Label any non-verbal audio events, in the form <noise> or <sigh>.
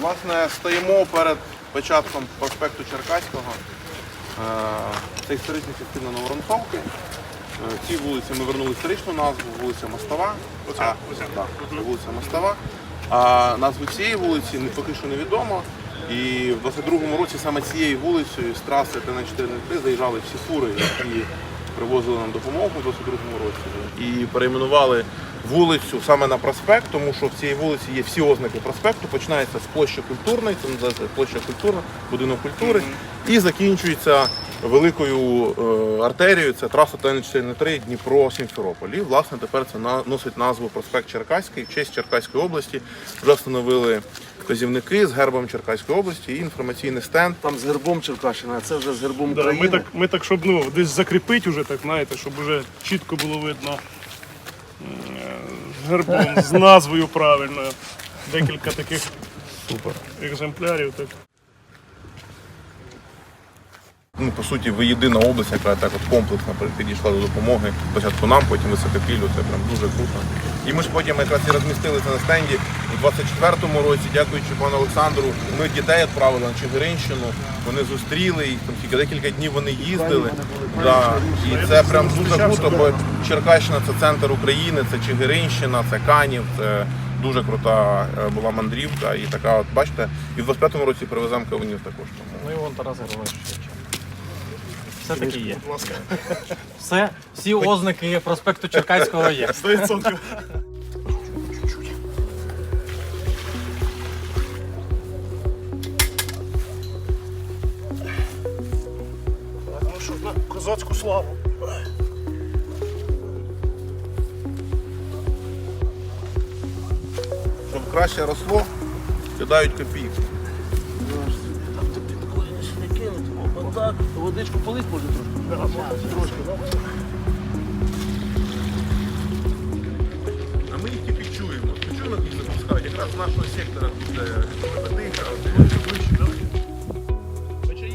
Власне, стоїмо перед початком проспекту Черкаського. Е, Це історична частина Новоронцовки. Е, Цій вулиці ми вернули історичну назву, вулиця Мостова. А, так, вулиця Мостова. А назву цієї вулиці поки що невідомо. І в 22-му році саме цією вулицею з траси ТН-403 заїжджали всі фури, які привозили нам допомогу у 22-му році. І перейменували вулицю саме на проспект, тому що в цій вулиці є всі ознаки проспекту. Починається з площі культурної, це називається площа культурна, будинок культури, і закінчується великою е, артерією. Це траса ТН-403 Дніпро Сімферополь. І власне тепер це носить назву проспект Черкаський в честь Черкаської області. Вже встановили вказівники з гербом Черкаської області і інформаційний стенд. Там з гербом Черкащина, а це вже з гербом Да, України. ми, так, ми так, щоб ну, десь закріпити вже, так, знаєте, щоб вже чітко було видно е, з гербом, з <laughs> назвою правильною. Декілька таких екземплярів. Так. Ну, по суті, ви єдина область, яка так от комплексно підійшла до допомоги. Спочатку нам, потім високопіллю. Це прям дуже круто. І ми ж потім якраз і розмістили це на стенді у 24-му році, дякуючи пану Олександру. Ми дітей відправили на Чигиринщину. Вони зустріли їх там тільки декілька днів вони їздили. Да. І це прям дуже круто, бо Черкащина це центр України, це Чигиринщина, це Канів, це дуже крута е, була мандрівка. І така, от бачите, і в 25-му році привеземо кавунів також. Ну і вон Тарас Григорович. Все таки є. Будь ласка. Все, всі ознаки проспекту Черкаського є. 100%. Ну козацьку славу. щоб краще росло, кидають копійки. Отак, водичку полить може трошки. Трошки, да? А ми їх тільки чуємо. Чуємо, як їх запускають. Якраз з нашого сектора тут е, ведика, вище, да? Хоча